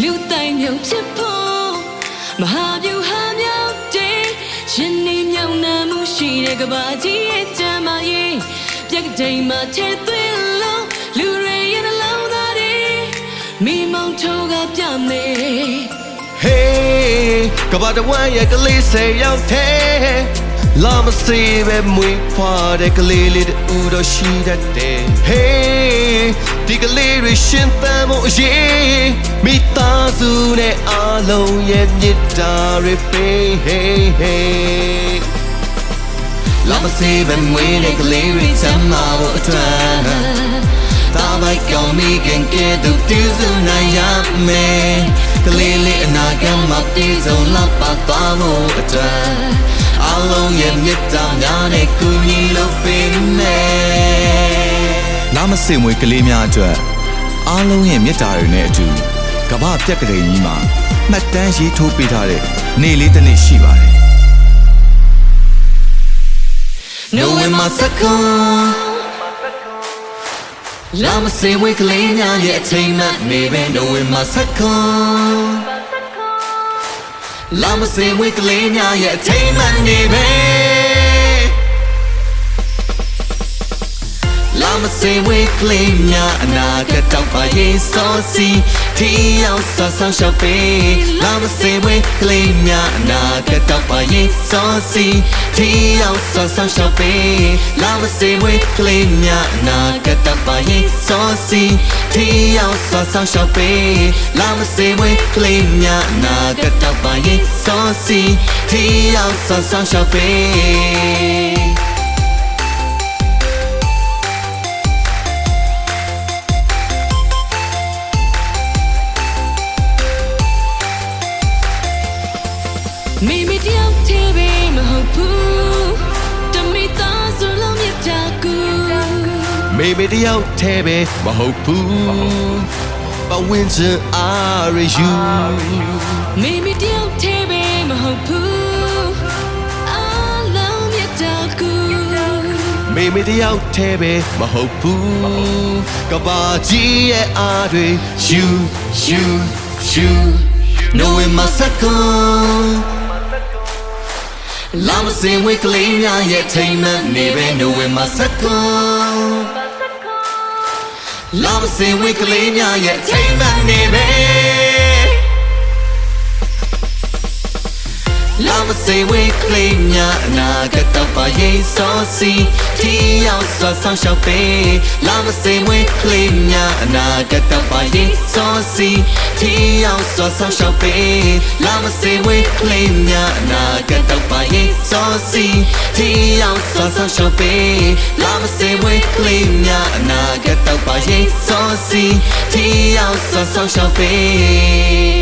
ဆုံးနေလူတိုင်မြုံဖြစ်ဖို့မဟာဗျူဟာမြောက်တဲ့ရှင်နေမြောင်နာမှုရှိတဲ့ကဘာကြီးရဲ့ကြမ်းမာရေးပြက်ကတိမ်မှာထဲသွင်းလို့လူတွေရဲ့နှလုံးသားတွေမိမောင်ထိုးကပြမယ် Hey ကဘာတဝမ်းရဲ့ကလေးစေရောက်တဲ့ လာမစေပဲမွေးဖွားတဲ့ကလေးလေးတူတော့ရှိတတ်တယ် Hey ဒီကလေးတွေရှင်သန်ဖို့အရေးမိသားစုနဲ့အားလုံးရဲ့မြစ်တာတွေပေး Hey hey လာမစေပဲမွေးတဲ့ကလေးတွေချမ်းသာဖို့အတွက်တာမိုက်ကောင်းမိခင်ကဲသူတူစုနိုင်ရမယ်ကလေးလေး အနာဂတ်မှာပြည့်စုံလာပါသွားဖို့အတွက်အလုံးရဲ့မြတ်တာများနဲ့ကူညီလို့ပေးမယ်လာမစင်မွေကလေးများအတွက်အားလုံးရဲ့မေတ္တာတွေနဲ့အတူကမ္ဘာပြက်ကလေးကြီးမှာမှတ်တမ်းရေးထိုးပေးထားတဲ့နေ့လေးတစ်နေ့ရှိပါတယ် No in my second လာမစေဝေးကလေးများရဲ့အချိန်မှနေပဲ No in my second လာမစေဝေးကလေးများရဲ့အချိန်မှနေပဲ လာမစေဝေးကလေးများအနာဂတ်တောက်ပါရေးစောစီတီအောင်ဆဆဆောင်ရှောက်ပေးလာမစေဝေးကလေးများအနာဂတ်တောက်ပါရေးစောစီတီအောင်ဆဆဆောင်ရှောက်ပေးလာမစေဝေးကလေးများအနာဂတ်တောက်ပါရေးစောစီတီအောင်ဆဆဆောင်ရှောက်ပေးလာမစေဝေးကလေးများအနာဂတ်တောက်ပါရေးစောစီတီအောင်ဆဆဆောင်ရှောက်ပေး မိမိတယောက်တည်းပဲမဟုတ်ဘူးတမိသားစုလုံးမြတ်တာကူမေမေတယောက်ထဲပဲမဟုတ်ဘူးပဝင်းချင်အားရယူမိမိတယောက်တည်းပဲမဟုတ်ဘူးအလုံးမြတ်တာကူမေမေတယောက်ထဲပဲမဟုတ်ဘူးကဘာကြီးရဲ့အားတွေယူယူယူ No in my second လာမစင်ဝေးကလေးများရဲ့ထိမ်မှန်နေပဲ No in my second လာမစင်ဝေးကလေးများရဲ့ထိမ်မှန်နေပဲ မစေဝေးကလေးများအနာဂတ်တော့ပါရေးစောစီတီရောက်စွာဆောင်ရှောက်ပေးလာမစေဝေးကလေးများအနာဂတ်တော့ပါရေးစောစီတီရောက်စွာဆောင်ရှောက်ပေးလာမစေဝေးကလေးများအနာဂတ်တော့ပါရေးစောစီတီရောက်စွာဆောင်ရှောက်ပေးလာမစေဝေးကလေးများအနာဂတ်တော့ပါရေးစောစီတီရောက်စွာဆောင်ရှောက်ပေး